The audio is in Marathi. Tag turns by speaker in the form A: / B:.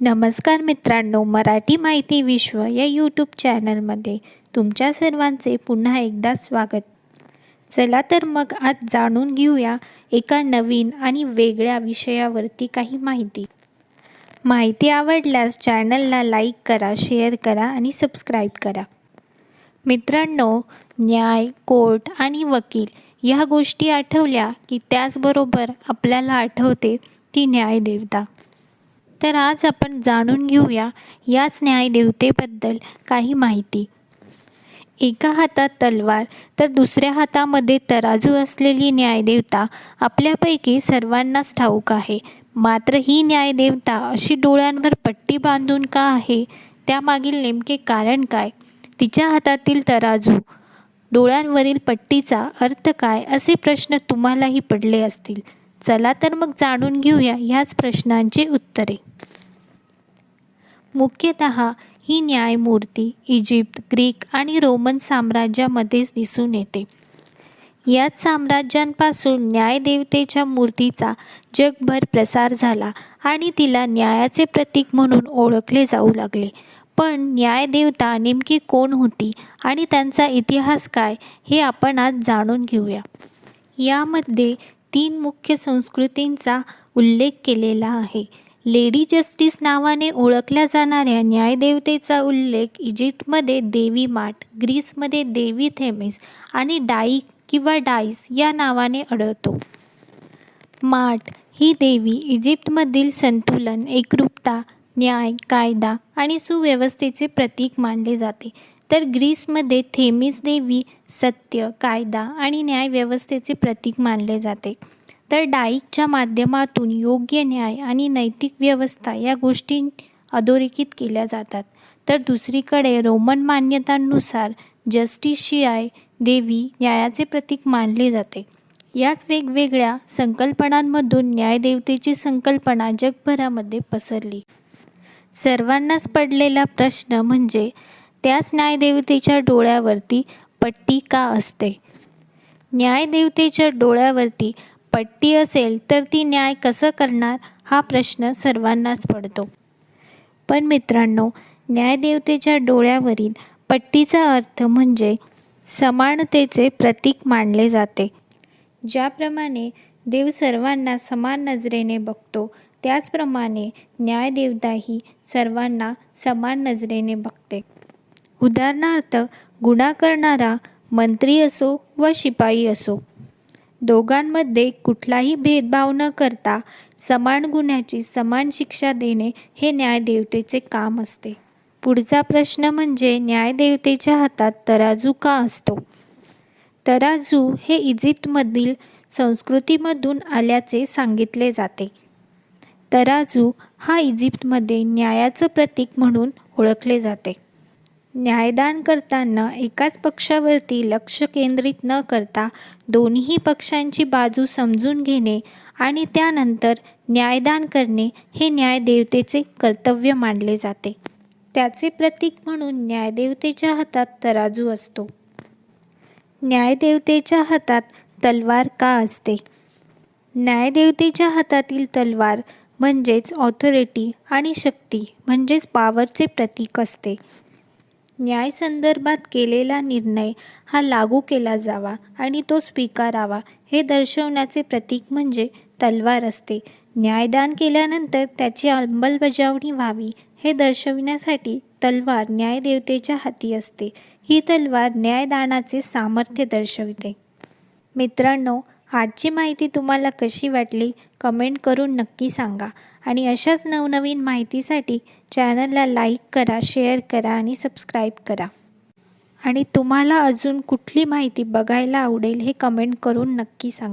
A: नमस्कार मित्रांनो मराठी माहिती विश्व या यूट्यूब चॅनलमध्ये तुमच्या सर्वांचे पुन्हा एकदा स्वागत. चला तर मग आज जाणून घेऊया एका नवीन आणि वेगळ्या विषयावरती काही माहिती. माहिती आवडल्यास चॅनलला लाईक करा शेअर करा आणि सबस्क्राईब करा. मित्रांनो न्याय कोर्ट आणि वकील ह्या गोष्टी आठवल्या की त्याचबरोबर आपल्याला आठवते ती न्यायदेवता. तर आज आपण जाणून घेऊया याच न्यायदेवतेबद्दल काही माहिती. एका हातात तलवार तर दुसऱ्या हातामध्ये तराजू असलेली न्यायदेवता आपल्यापैकी सर्वांनाच ठाऊक आहे. मात्र ही न्यायदेवता अशी डोळ्यांवर पट्टी बांधून का आहे? त्यामागील नेमके कारण काय? तिच्या हातातील तराजू डोळ्यांवरील पट्टीचा अर्थ काय? असे प्रश्न तुम्हालाही पडले असतील. चला तर मग जाणून घेऊया ह्याच प्रश्नांची उत्तरे. मुख्यतः ही न्यायमूर्ती इजिप्त ग्रीक आणि रोमन साम्राज्यामध्येच दिसून येते. याच साम्राज्यांपासून न्यायदेवतेच्या मूर्तीचा जगभर प्रसार झाला आणि तिला न्यायाचे प्रतीक म्हणून ओळखले जाऊ लागले. पण न्यायदेवता नेमकी कोण होती आणि त्यांचा इतिहास काय हे आपण आज जाणून घेऊया. यामध्ये तीन मुख्य संस्कृतींचा उल्लेख केलेला आहे. लेडी जस्टिस नावाने ओळखल्या जाणाऱ्या न्यायदेवतेचा उल्लेख इजिप्तमध्ये देवी माठ ग्रीसमध्ये देवी थेमिस आणि डाई किंवा डाईस या नावाने आढळतो. माठ ही देवी इजिप्तमधील संतुलन एकरूपता न्याय कायदा आणि सुव्यवस्थेचे प्रतीक मानले जाते. तर ग्रीसमध्ये थेमिस देवी सत्य कायदा आणि न्यायव्यवस्थेचे प्रतीक मानले जाते. तर डाईकच्या माध्यमातून योग्य न्याय आणि नैतिक व्यवस्था या गोष्टी अधोरेखित केल्या जातात. तर दुसरीकडे रोमन मान्यतांनुसार जस्टिशियाय देवी न्यायाचे प्रतीक मानले जाते. याच वेगवेगळ्या संकल्पनांमधून न्यायदेवतेची संकल्पना जगभरामध्ये पसरली. सर्वांनाच पडलेला प्रश्न म्हणजे त्याच न्यायदेवतेच्या डोळ्यावरती पट्टी का असते. न्यायदेवतेच्या डोळ्यावरती पट्टी असेल तर ती न्याय कसं करणार हा प्रश्न सर्वांनाच पडतो. पण मित्रांनो न्यायदेवतेच्या डोळ्यावरील पट्टीचा अर्थ म्हणजे समानतेचे प्रतीक मानले जाते. ज्याप्रमाणे देव सर्वांना समान नजरेने बघतो त्याचप्रमाणे न्यायदेवताही सर्वांना समान नजरेने बघते. उदाहरणार्थ गुन्हा करणारा मंत्री असो व शिपाई असो दोघांमध्ये कुठलाही भेदभाव न करता समान गुन्ह्याची समान शिक्षा देणे हे न्यायदेवतेचे काम असते. पुढचा प्रश्न म्हणजे न्यायदेवतेच्या हातात तराजू का असतो? तराजू हे इजिप्तमधील संस्कृतीमधून आल्याचे सांगितले जाते. तराजू हा इजिप्तमध्ये न्यायाचं प्रतीक म्हणून ओळखले जाते. न्यायदान करताना एकाच पक्षावरती लक्ष केंद्रित न करता दोन्ही पक्षांची बाजू समजून घेणे आणि त्यानंतर न्यायदान करणे हे न्यायदेवतेचे कर्तव्य मानले जाते. त्याचे प्रतीक म्हणून न्यायदेवतेच्या हातात तराजू असतो. न्यायदेवतेच्या हातात तलवार का असते? न्यायदेवतेच्या हातातील तलवार म्हणजेच ऑथॉरिटी आणि शक्ती म्हणजेच पॉवरचे प्रतीक असते. न्यायसंदर्भात केलेला निर्णय हा लागू केला जावा आणि तो स्वीकारावा हे दर्शवण्याचे प्रतीक म्हणजे तलवार असते. न्यायदान केल्यानंतर त्याची अंमलबजावणी व्हावी हे दर्शविण्यासाठी तलवार न्यायदेवतेच्या हाती असते. ही तलवार न्यायदानाचे सामर्थ्य दर्शविते. मित्रांनो आजची माहिती तुम्हाला कशी वाटली? कमेंट करून नक्की सांगा. आणि अशाच नवनवीन माहितीसाठी चॅनलला लाईक करा शेअर करा आणि सबस्क्राईब करा. आणि तुम्हाला अजून कुठली माहिती बघायला आवडेल हे कमेंट करून नक्की सांगा.